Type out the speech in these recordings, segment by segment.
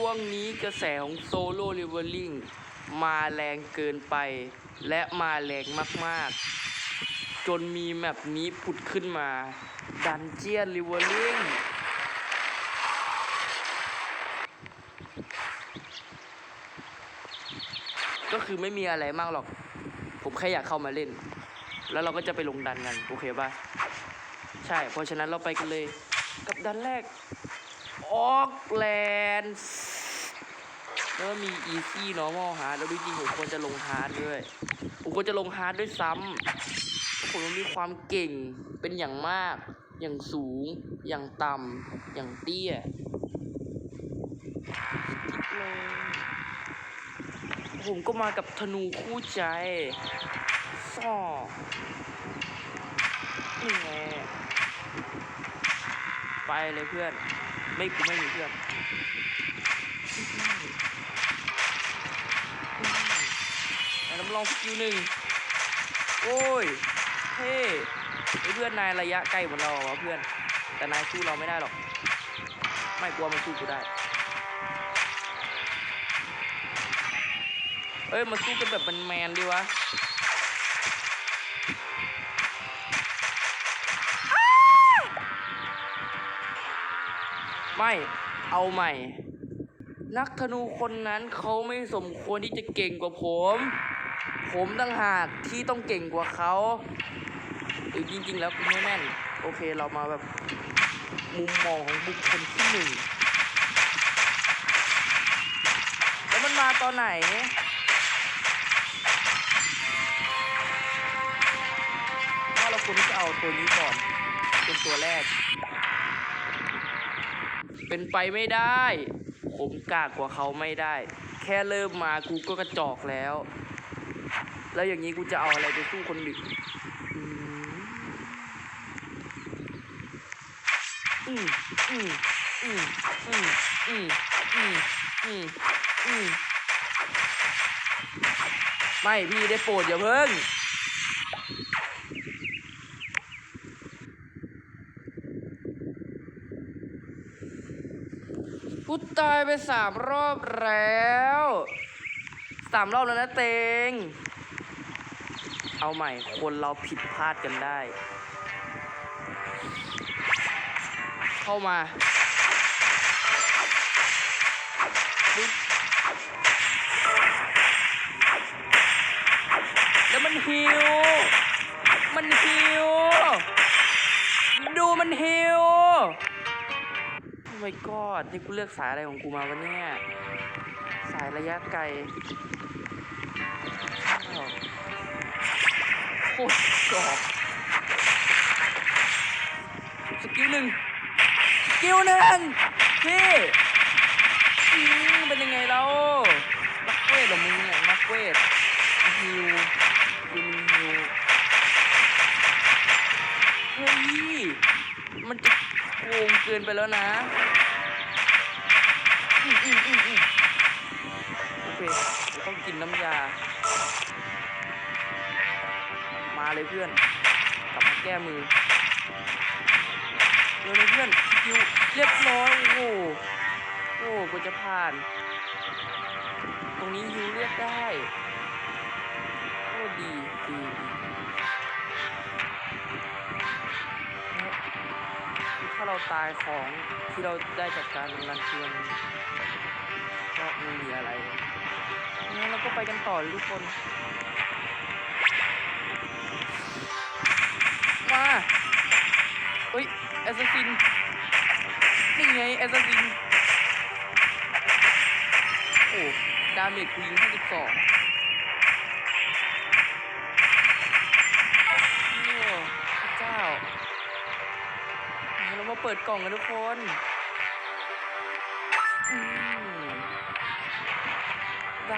ช่วงนี้กระแสของโซโล่ l ิเวอร์ลิ่งมาแรงเกินไป และมาแรงมากๆ จนมีแมปนี้ผุดขึ้นมาดันเจียน l ิเวอร์ลิ่งก็คือไม่มีอะไรมากหรอก ผมแค่อยากเข้ามาเล่น แล้วเราก็จะไปลงดันกัน โอเคป่ะ ใช่ เพราะฉะนั้นเราไปกันเลย กับดันแรก ออกแลนด์แล้วก็มี easy normal hard แล้วจริงๆผมควรจะลง hard ด้วยผมควรจะลง hard ด้วยซ้ำผมมีความเก่งเป็นอย่างมาก อย่างสูง อย่างต่ำอย่างเตี้ยเลยผมก็มากับธนูคู่ใจซ่อนี่ไงไปเลยเพื่อน ไม่กูไม่มีเพื่อนแต่น้ำลองสกิลหนึ่งโอ้ยเท่ไอเพื่อนนายระยะใกล้เหมือนเราวะเพื่อน แต่นายสู้เราไม่ได้หรอก ไม่กลัวมันสู้กูได้เอ้ยมาสู้กันแบบแมนๆดีวะ ไม่เอาใหม่ นักธนูคนนั้นเขาไม่สมควรที่จะเก่งกว่าผม ผมต่างหากที่ต้องเก่งกว่าเขาหรือจริง ๆ แล้วกูไม่แม่น โอเคเรามาแบบมุมมองของบุคคลที่หนึ่งแล้วมันมาตอนไหนว่าเราควรที่จะเอาตัวนี้ก่อน เป็นตัวแรก เป็นไปไม่ได้ ผมกากกว่าเขาไม่ได้ แค่เริ่มมากูก็กระจอกแล้ว แล้วอย่างนี้กูจะเอาอะไรไปสู้คนอื่นอืมอืมอืมอืมอืมอืมอืมอืมไม่พี่ได้โปรดอย่าเพิ่ง กูตายไปสามรอบแล้วสามรอบแล้วนะเตง เอาใหม่ คนเราผิดพลาดกันได้ เข้ามาแล้วมันฮิว มันฮิว ดูมันฮิว my god นี่กูเลือกสายอะไรของกูมาวะเนี่ย สายระยะไกลโคตรจอบสกิลหนึ่งสกิลหนึ่งพี่เป็นยังไงเรานักเวทเหรอมึงเนี่ยนักเวทฮิวฮิวฮิวเฮ้ยมันจะโกงเกินไปแล้วนะ น้ำยา มาเลยเพื่อนกลับมาแก้มือเร็วเลยเพื่อนสกิลเรียบร้อยโอ้โหโอ้กูจะผ่าน ตรงนี้ยูเรียกได้โอ้ดีดีดีถ้าเราตายของที่เราได้จากการรันเทียนก็ไม่มีอะไร นเราก็ไปกันต่อทุกคน มาเฮ้ยแอสซัสซิน นี่ไงแอสซัสซิน โอ้ ดาเมจกูยิง52เจ้าเรามาเปิดกล่องกันทุกคน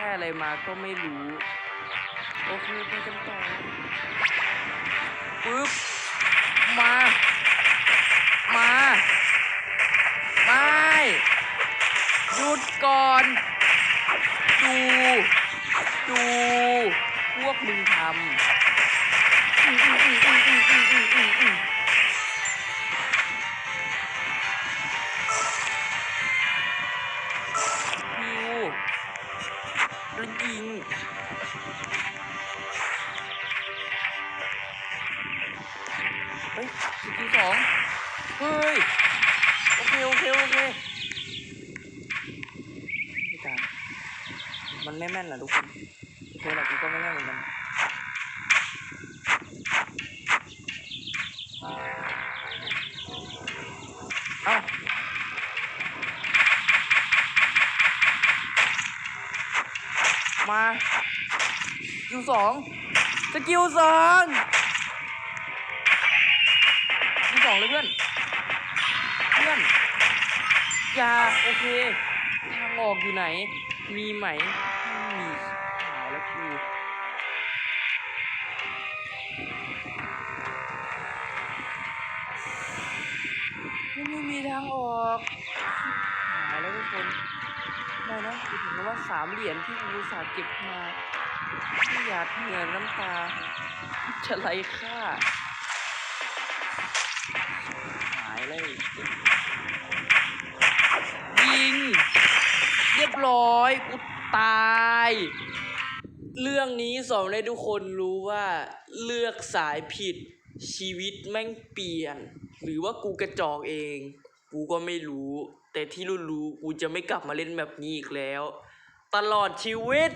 ได้อะไรมาก็ไม่รู้ โอเคไปกันต่อปึ๊บ มา มา ไม่ หยุดก่อน ดู ดู พวกมึงทำ คิวสองเฮ้ย โอเค โอเค โอเคไม่ตามมันไม่แม่นเหรอทุกคนโอเคแหละกูก็ไม่แม่นเหมือนกันเอ้ามาคิวสองสกิลสอง องเลยเพื่อน เพื่อน อย่า โอเค ทางออกอยู่ไหน มีไหมไม่มีหายแล้วกูไม่มีทางออกหายแล้วทุกคนไม่นะคือถึงว่าสามเหรียญที่กูอุตสาห์เก็บมาไม่อยากเหงื่อน้ำตาจะไรค่า เลย ยิง เรียบร้อยกูตาย เรื่องนี้สอนให้ทุกคนรู้ว่าเลือกสายผิดชีวิตแม่งเปลี่ยน หรือว่ากูกระจอกเอง กูก็ไม่รู้ แต่ที่รู้ๆกูจะไม่กลับมาเล่นแบบนี้อีกแล้ว ตลอดชีวิต